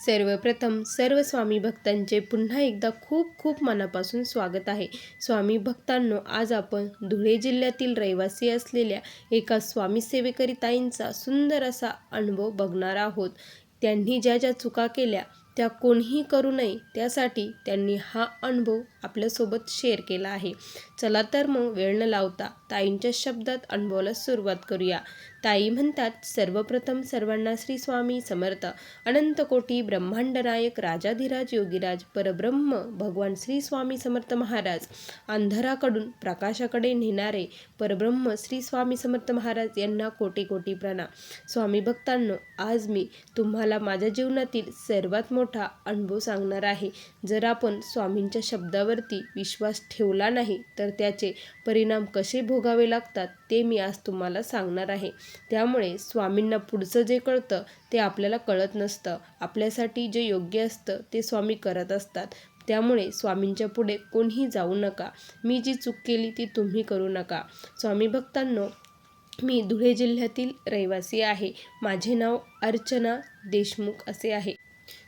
सर्वप्रथम सर्व स्वामी भक्तांचे पुन्हा एकदा खूप खूप मनापासून स्वागत आहे. स्वामी भक्तांनो आज आपण धुळे जिल्ह्यातील रहिवासी असलेल्या एका स्वामी सेवेकरी ताईंचा सुंदर असा अनुभव बघणार आहोत. त्यांनी ज्या ज्या चुका केल्या त्या कोणीही करू नये त्यासाठी त्यांनी हा अनुभव आपल्यासोबत शेअर केला आहे. चला तर मग वेळ न लावता ताईंच्या शब्दात अनुभवाला सुरुवात करूया. ताई म्हणतात सर्वप्रथम सर्वांना श्री स्वामी समर्थ अनंत कोटी ब्रह्मांड नायक राजाधिराज योगीराज परब्रह्म भगवान श्री स्वामी समर्थ महाराज अंधाराकडून प्रकाशाकडे नेणारे परब्रह्म श्री स्वामी समर्थ महाराज यांना कोटी कोटी प्रणाम स्वामी भक्तांनो आज मी तुम्हाला माझ्या जीवनातील सर्वात मोठा अनुभव सांगणार आहे. जर आपण स्वामींच्या शब्दावरती विश्वास ठेवला नाही तर त्याचे परिणाम कसे भोगावे लागतात ते मी आज तुम्हाला सांगणार आहे. त्यामुळे स्वामींना पुढचं जे कळतं ते आपल्याला कळत नसतं. आपल्यासाठी जे योग्य असतं ते स्वामी करत असतात. त्यामुळे स्वामींच्या पुढे कोणीही जाऊ नका. मी जी चूक केली ती तुम्ही करू नका. स्वामी भक्तांनो मी धुळे जिल्ह्यातील रहिवासी आहे. माझे नाव अर्चना देशमुख असे आहे.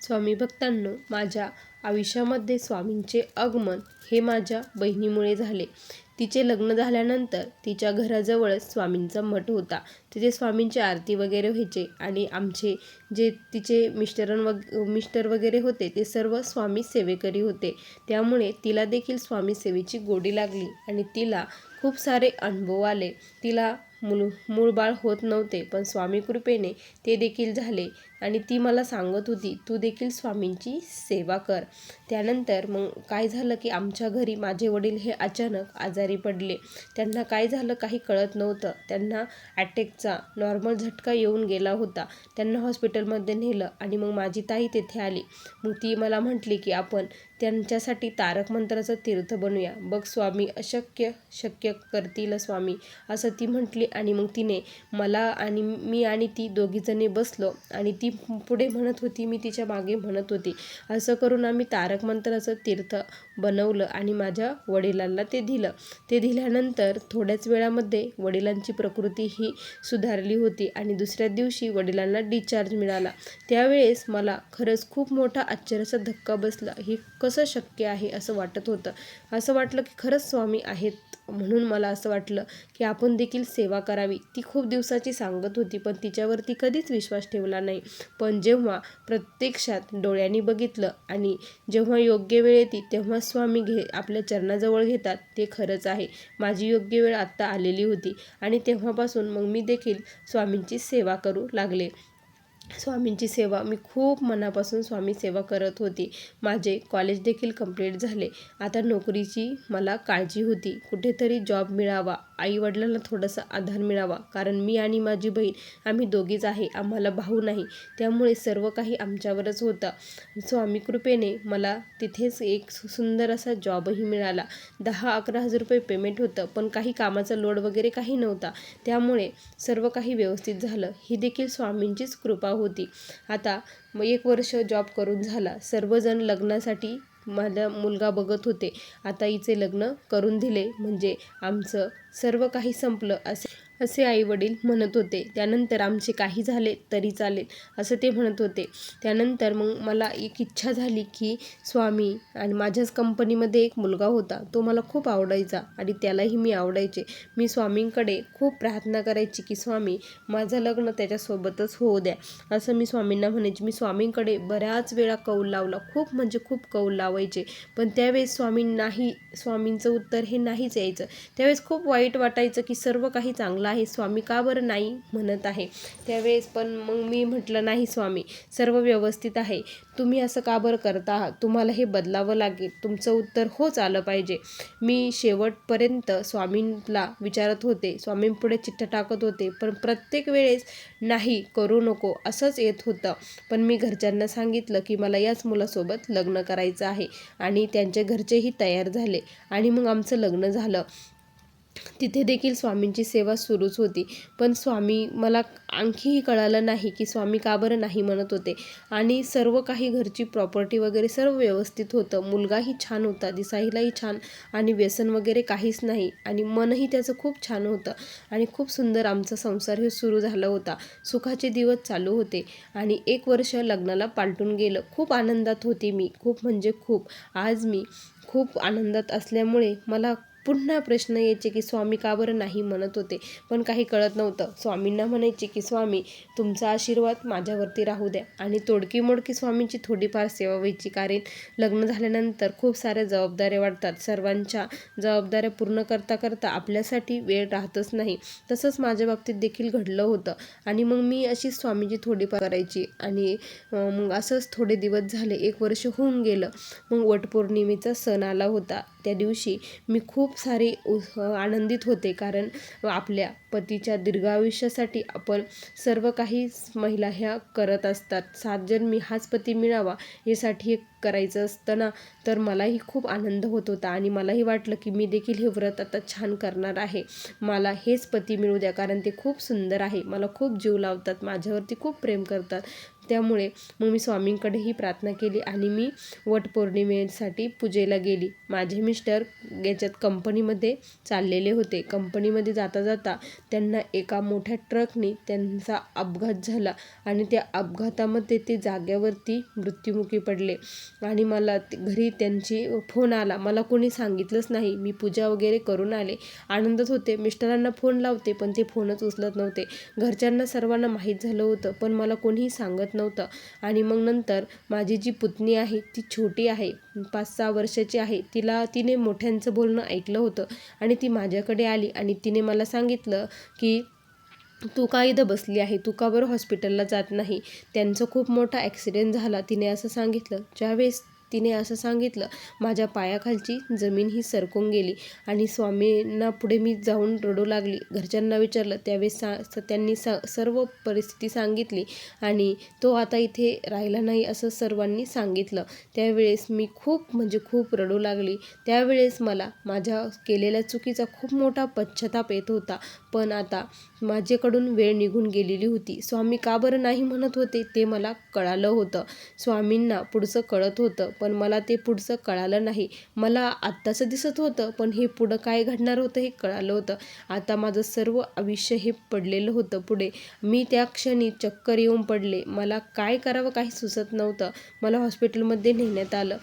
स्वामी भक्तांनो माझ्या आयुष्यामध्ये स्वामींचे आगमन हे माझ्या बहिणीमुळे झाले. तिचे लग्न झाल्यानंतर तिच्या घराजवळच स्वामींचा मठ होता. तिथे स्वामींची आरती वगैरे व्हायचे आणि आमचे जे तिचे मिस्टरन वग मिस्टर वगैरे होते ते सर्व स्वामी सेवेकरी होते. त्यामुळे तिला देखील स्वामी सेवेची गोडी लागली आणि तिला खूप सारे अनुभव आले. तिला मूल बाळ होत नव्हते पण स्वामी कृपेने ते देखील झाले. आणि ती मला सांगत होती तू देखील स्वामींची सेवा कर. त्यानंतर मग काय झालं की आमच्या घरी माझे वडील हे अचानक आजारी पडले. त्यांना काय झालं काही कळत नव्हतं. त्यांना ॲटॅकचा नॉर्मल झटका येऊन गेला होता. त्यांना हॉस्पिटलमध्ये नेलं आणि मग माझी ताई तेथे आली. मग ती मला म्हटली की आपण त्यांच्यासाठी तारक मंत्राचं तीर्थ बनूया बघ स्वामी अशक्य शक्य करतील स्वामी. असं ती म्हटली आणि मग तिने मला आणि मी आणि ती दोघीजणी बसलो आणि ती ती पुढे म्हणत होती मी तिच्यामागे म्हणत होती. असं करून आम्ही तारक मंत्राचं तीर्थ बनवलं आणि माझ्या वडिलांना ते दिलं. ते दिल्यानंतर थोड्याच वेळामध्ये वडिलांची प्रकृती ही सुधारली होती आणि दुसऱ्या दिवशी वडिलांना डिस्चार्ज मिळाला. त्यावेळेस मला खरंच खूप मोठा आश्चर्याचा धक्का बसला. हे कसं शक्य आहे असं वाटत होतं. असं वाटलं की खरंच स्वामी आहेत. म्हणून मला असं वाटलं की आपण देखील सेवा करावी. ती खूप दिवसाची सांगत होती पण तिच्यावरती कधीच विश्वास ठेवला नाही. पण जेव्हा प्रत्यक्षात डोळ्यांनी बघितलं आणि जेव्हा योग्य वेळ येते तेव्हा स्वामी घे आपल्या चरणाजवळ घेतात. ते खरंच आहे. माझी योग्य वेळ आत्ता आलेली होती आणि तेव्हापासून मग मी देखील स्वामींची सेवा करू लागले. स्वामींची सेवा. मी खूप मनापासून स्वामी सेवा करत होती. माझे कॉलेज देखील कंप्लीट झाले. आता नोकरीची मला काळजी होती. कुठेतरी जॉब मिळावा. आईवडिलांना थोडासा आधार मिळावा. कारण मी आणि माझी बहीण आम्ही दोघीच आहे. आम्हाला भाऊ नाही. त्यामुळे सर्व काही आमच्यावरच होतं. स्वामी कृपेने मला तिथेच एक सुंदर असा जॉबही मिळाला. दहा अकरा हजार रुपये पेमेंट होतं पण काही कामाचा लोड वगैरे काही नव्हता. त्यामुळे सर्व काही व्यवस्थित झालं. ही देखील स्वामींचीच कृपा होती. आता मग एक वर्ष जॉब करून झाला. सर्वजण लग्नासाठी मला मुलगा बघत होते. आता हिचे लग्न करून दिले. म्हणजे आमचं सर्व काही संपलं असे असे आईवडील म्हणत होते त्यानंतर आमचे काही झाले तरी चालेल असं ते म्हणत होते. त्यानंतर मग मला एक इच्छा झाली की स्वामी आणि माझ्याच कंपनीमध्ये एक मुलगा होता तो मला खूप आवडायचा आणि त्यालाही मी आवडायचे. मी स्वामींकडे खूप प्रार्थना करायची की स्वामी माझं लग्न त्याच्यासोबतच होऊ द्या असं मी स्वामींना म्हणायचे. मी स्वामींकडे बऱ्याच वेळा कौल लावला खूप म्हणजे खूप कौल लावायचे. पण त्यावेळेस स्वामी नाही स्वामींचं उत्तर हे नाहीच यायचं. त्यावेळेस खूप वाईट वाटायचं की सर्व काही चांगलं आहे स्वामी का बरं नाही म्हणत आहे? त्यावेळेस पण मग मी म्हटलं नाही स्वामी सर्व व्यवस्थित आहे. तुम्ही असं का बरं करता? आहात तुम्हाला हे बदलावं लागेल. तुमचं उत्तर होच आलं पाहिजे. मी शेवटपर्यंत स्वामींला विचारत होते. स्वामींपुढे चिठ्ठ टाकत होते. पण प्रत्येक वेळेस नाही करू नको. असंच येत होतं. पण मी घरच्यांना सांगितलं की मला याच मुलासोबत लग्न करायचं आहे. आणि त्यांचे घरचेही तयार झाले. आणि मग आमचं लग्न झालं. तिथे देखील स्वामींची सेवा सुरूच होती. पण स्वामी मला आणखीही कळालं नाही की स्वामी का बरं नाही म्हणत होते. आणि सर्व काही घरची प्रॉपर्टी वगैरे सर्व व्यवस्थित होतं. मुलगाही छान होता दिसायलाही छान आणि व्यसन वगैरे काहीच नाही. आणि मनही त्याचं खूप छान होतं. आणि खूप सुंदर आमचा संसार हे सुरू झाला होता. सुखाचे दिवस चालू होते. आणि एक वर्ष लग्नाला पालटून गेलं. खूप आनंदात होती मी. खूप म्हणजे खूप. आज मी खूप आनंदात असल्यामुळे मला पुन्हा प्रश्न यायचे की स्वामी का बरं नाही म्हणत होते? पण काही कळत नव्हतं. स्वामींना म्हणायचे की स्वामी तुमचा आशीर्वाद माझ्यावरती राहू द्या. आणि तोडकी मोडकी स्वामींची थोडीफार सेवा व्हायची. कारण लग्न झाल्यानंतर खूप साऱ्या जबाबदाऱ्या वाढतात. सर्वांच्या जबाबदाऱ्या पूर्ण करता करता आपल्यासाठी वेळ राहतच नाही. तसंच माझ्या बाबतीत देखील घडलं होतं. आणि मग मी अशी स्वामीची थोडीफार करायची. आणि मग असंच थोडे दिवस झाले. एक वर्ष होऊन गेलं. मग वटपौर्णिमेचा सण आला होता. त्या दिवशी मी खूप सारे आनंदित होते. कारण आपल्या पतीच्या दीर्घायुष्यासाठी आपण सर्व काही महिला ह्या करत असतात. सात जन्मी हाच पती मिळावा यासाठी हे करायचं असतं ना तर मलाही खूप आनंद होत होता आणि मलाही वाटलं की मी देखील हे व्रत आता छान करणार आहे. मला हेच पती मिळू द्या कारण ते खूप सुंदर आहे. मला खूप जीव लावतात माझ्यावरती खूप प्रेम करतात. त्यामुळे मग मी स्वामींकडेही प्रार्थना केली आणि मी वटपौर्णिमेसाठी पूजेला गेली. माझे मिस्टर याच्यात कंपनीमध्ये चाललेले होते. कंपनीमध्ये जाता जाता त्यांना एका मोठ्या ट्रकने त्यांचा अपघात झाला आणि त्या अपघातामध्ये ते जाग्यावरती मृत्युमुखी पडले. आणि मला घरी त्यांची फोन आला. मला कोणी सांगितलंच नाही. मी पूजा वगैरे करून आले. आनंदात होते. मिस्टरांना फोन लावते पण ते फोनच उचलत नव्हते. घरच्यांना सर्वांना माहीत झालं होतं पण मला कोणीही सांगत नव्हतं. आणि मग नंतर माझी जी पुतणी आहे ती छोटी आहे पाच सहा वर्षाची आहे तिला तिने मोठ्यांचं बोलणं ऐकलं होतं. आणि ती माझ्याकडे आली आणि तिने मला सांगितलं की तू का इथं बसली आहे? तू का बरं हॉस्पिटलला जात नाही? त्यांचं खूप मोठा ॲक्सिडेंट झाला. तिने असं सांगितलं ज्यावेळेस तिने असं सांगितलं माझ्या पायाखालची जमीन ही सरकून गेली आणि स्वामींना पुढे मी जाऊन रडू लागली. घरच्यांना विचारलं त्यावेळेस सा त्यांनी सा सर्व परिस्थिती सांगितली आणि तो आता इथे राहिला नाही असं सर्वांनी सांगितलं. त्यावेळेस मी खूप म्हणजे खूप रडू लागली. त्यावेळेस मला माझ्या केलेल्या चुकीचा खूप मोठा पश्चाताप येत होता. पण आता माझ्याकडून वेळ निघून गेलेली होती. स्वामी का बरं नाही म्हणत होते ते मला कळालं होतं. स्वामींना पुढचं कळत होतं. पण मला ते पुढचं कळालं नाही. मला आत्ताचं दिसत होतं पण हे पुढं काय घडणार होतं हे कळालं होतं. आता माझं सर्व आयुष्य हे पडलेलं होतं पुढे. मी त्या क्षणी चक्कर येऊन पडले. मला काय करावं काही सुचत नव्हतं. मला हॉस्पिटलमध्ये नेण्यात आलं.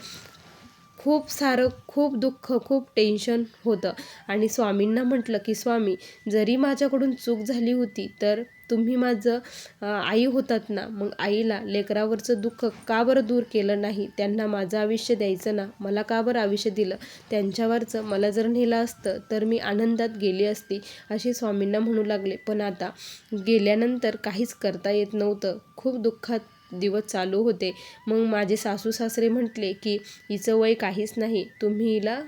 खूप सारं खूप दुःख खूप टेन्शन होतं. आणि स्वामींना म्हटलं की स्वामी जरी माझ्याकडून चूक झाली होती तर तुम्ही माझं आई होतात ना मग आईला लेकरावरचं दुःख का बरं दूर केलं नाही? त्यांना माझं आयुष्य द्यायचं ना? मला का बरं आयुष्य दिलं? त्यांच्यावरचं मला जर नेलं असतं तर मी आनंदात गेली असती असे स्वामींना म्हणू लागले. पण आता गेल्यानंतर काहीच करता येत नव्हतं. खूप दुःखात दिवस चालू होते. मग माझे सासू सासरे म्हटले की हिचं वय काहीच नाही. तुम्ही हिला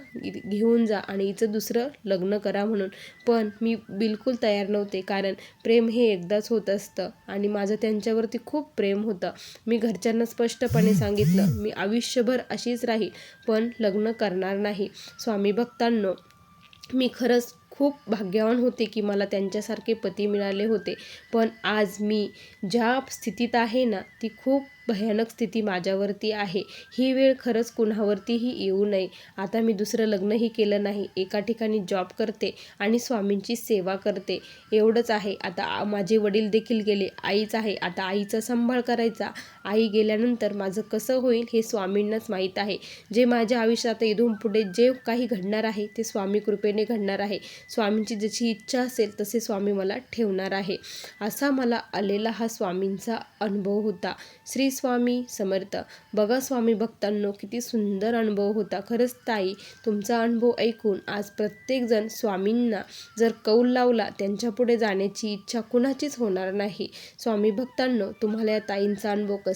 घेऊन जा आणि हिचं दुसरं लग्न करा म्हणून. पण मी बिलकुल तयार नव्हते कारण प्रेम हे एकदाच होत असतं आणि माझं त्यांच्यावरती खूप प्रेम होतं. मी घरच्यांना स्पष्टपणे सांगितलं मी आयुष्यभर अशीच राहील पण लग्न करणार नाही. स्वामी भक्तांनो मी खरंच खूप भाग्यवान होते की मला त्यांच्यासारखे पती मिळाले होते. पण आज मी ज्या स्थितीत आहे ना ती खूप भयानक स्थिती माझ्यावरती आहे. ही वेळ खरंच कुणावरतीही येऊ नये. आता मी दुसरं लग्नही केलं नाही. एका ठिकाणी जॉब करते आणि स्वामींची सेवा करते. एवढंच आहे. आता माझे वडील देखील गेले. आईच आहे. आता आईचा सांभाळ करायचा. आई गेल्यानंतर माझं कसं होईल हे स्वामींनाच माहीत आहे. जे माझ्या आयुष्यात इथून पुढे जे काही घडणार आहे ते स्वामी कृपेने घडणार आहे. स्वामींची जशी इच्छा असेल तसे स्वामी मला ठेवणार आहे. असा मला आलेला हा स्वामींचा अनुभव होता. श्री स्वामी समर्थ. बघा स्वामी भक्तांनो किती सुंदर अनुभव होता. खरंच ताई तुमचा अनुभव ऐकून आज प्रत्येकजण स्वामींना जर कौल लावला त्यांच्यापुढे जाण्याची इच्छा कुणाचीच होणार नाही. स्वामी भक्तांनो तुम्हाला या ताईंचा अनुभव कसा